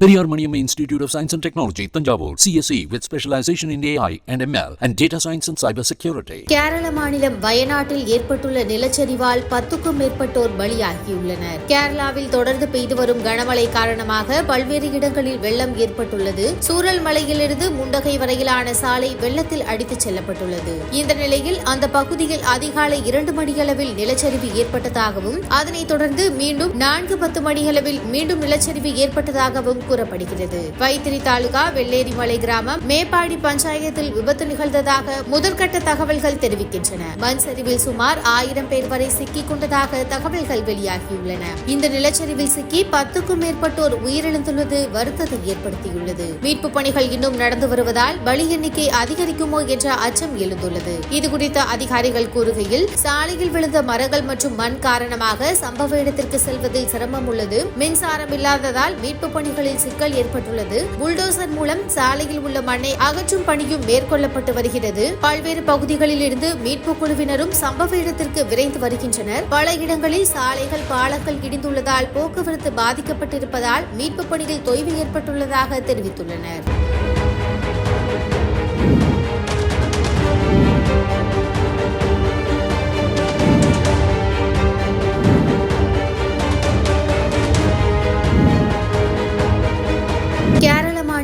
Periyar Maniammai institute of science and technology Thanjavur CSE with specialization in AI and ML and data science and cyber security Kerala மாநிலம் வயநாட்டில் ஏற்பட்டுள்ள நிலச்சரிவால் பத்துக்கும் மேற்பட்டோர் பலியாகியுள்ளனர். கேரளாவில் தொடர்ந்து பெய்து வரும் கனமழை காரணமாக பல்வேறு இடங்களில் வெள்ளம் ஏற்பட்டுள்ளது. சூரல் மலையிலிருந்து முண்டகை வரையிலான சாலை வெள்ளத்தில் அடித்துச் செல்லப்பட்டுள்ளது. இந்த நிலையில் அந்த பகுதியில் அதிகாலை இரண்டு மணியளவில் நிலச்சரிவு ஏற்பட்டதாகவும் அதனைத் தொடர்ந்து மீண்டும் நான்கு பத்து மணியளவில் மீண்டும் நிலச்சரிவு ஏற்பட்டதாகவும் கூறப்படுகிறது. வைத்திரி தாலுகா வெள்ளேரிமலை கிராமம் மேப்பாடி பஞ்சாயத்தில் விபத்து நிகழ்ந்ததாக முதற்கட்ட தகவல்கள் தெரிவிக்கின்றன. மண் சரிவில் சுமார் ஆயிரம் பேர் வரை சிக்கிக் கொண்டதாக தகவல்கள் வெளியாகியுள்ளன. இந்த நிலச்சரிவில் சிக்கி பத்துக்கும் மேற்பட்டோர் உயிரிழந்துள்ளது வருத்தத்தை ஏற்படுத்தியுள்ளது. மீட்பு பணிகள் இன்னும் நடந்து வருவதால் பலி எண்ணிக்கை அதிகரிக்குமோ என்ற அச்சம் எழுந்துள்ளது. இதுகுறித்த அதிகாரிகள் கூறுகையில் சாலையில் விழுந்த மரங்கள் மற்றும் மண் காரணமாக சம்பவ இடத்திற்கு செல்வதில் சிரமம் உள்ளது. மின்சாரம் இல்லாததால் மீட்பு பணிகளில் சிக்கல் ஏற்பட்டுள்ளது. புல்டோசர் மூலம் சாலையில் உள்ள மண்ணை அகற்றும் பணியும் மேற்கொள்ளப்பட்டு வருகிறது. பல்வேறு பகுதிகளில் இருந்து மீட்பு குழுவினரும் சம்பவ இடத்திற்கு விரைந்து வருகின்றனர். பல இடங்களில் சாலைகள் பாலங்கள் இடிந்துள்ளதால் போக்குவரத்து பாதிக்கப்பட்டிருப்பதால் மீட்பு பணியில் தொய்வு ஏற்பட்டுள்ளதாக தெரிவித்துள்ளனர்.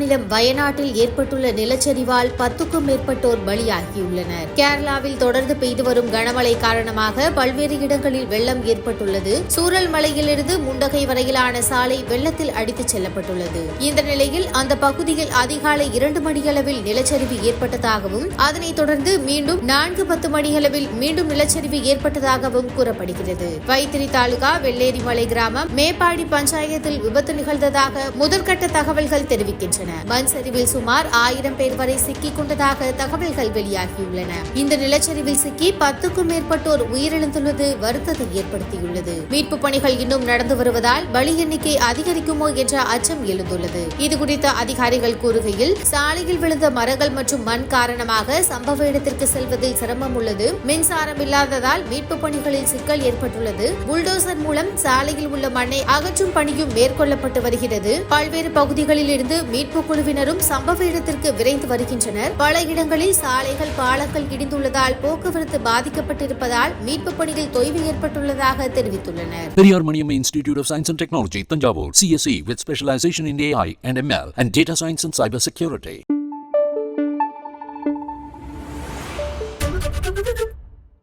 மாநிலம் வயநாட்டில் ஏற்பட்டுள்ள நிலச்சரிவால் பத்துக்கும் மேற்பட்டோர் பலியாகியுள்ளனர். கேரளாவில் தொடர்ந்து பெய்து வரும் கனமழை காரணமாக பல்வேறு இடங்களில் வெள்ளம் ஏற்பட்டுள்ளது. சூரல் மலையிலிருந்து முண்டகை வரையிலான சாலை வெள்ளத்தில் அடித்துச் செல்லப்பட்டுள்ளது. இந்த நிலையில் அந்த பகுதியில் அதிகாலை இரண்டு மணியளவில் நிலச்சரிவு ஏற்பட்டதாகவும் அதனைத் தொடர்ந்து மீண்டும் நான்கு பத்து மணியளவில் மீண்டும் நிலச்சரிவு ஏற்பட்டதாகவும் கூறப்படுகிறது. வைத்திரி தாலுகா வெள்ளேரிமலை கிராமம் மேப்பாடி பஞ்சாயத்தில் விபத்து நிகழ்ந்ததாக முதற்கட்ட தகவல்கள் தெரிவிக்கின்றன. மண் சரிவில் சுமார் ஆயிரம் பேர் வரை சிக்கிக் கொண்டதாக தகவல்கள் வெளியாகியுள்ளன. இந்த நிலச்சரிவில் சிக்கி பத்துக்கும் மேற்பட்டோர் உயிரிழந்துள்ளது வருத்தத்தை ஏற்படுத்தியுள்ளது. மீட்பு பணிகள் இன்னும் நடந்து வருவதால் பலி எண்ணிக்கை அதிகரிக்குமோ என்ற அச்சம் எழுந்துள்ளது. இதுகுறித்த அதிகாரிகள் கூறுகையில் சாலையில் விழுந்த மரங்கள் மற்றும் மண் காரணமாக சம்பவ இடத்திற்கு செல்வதில் சிரமம் உள்ளது. மின்சாரம் இல்லாததால் மீட்பு பணிகளில் சிக்கல் ஏற்பட்டுள்ளது. புல்டோசர் மூலம் சாலையில் உள்ள மண்ணை அகற்றும் பணியும் மேற்கொள்ளப்பட்டு வருகிறது. பல்வேறு பகுதிகளில் இருந்து மீட்பு குழுவினரும் சம்பவ இடத்திற்கு விரைந்து வருகின்றனர் பல இடங்களில் சாலைகள் பாலங்கள் இடிந்துள்ளதால் போக்குவரத்து பாதிக்கப்பட்டிருப்பதால் மீட்பு பணியில் தொய்வு ஏற்பட்டுள்ளதாக தெரிவித்துள்ளனர் Periyar Maniam institute of science and technology Thanjavur CSC with specialization in AI and ML and data science and cyber security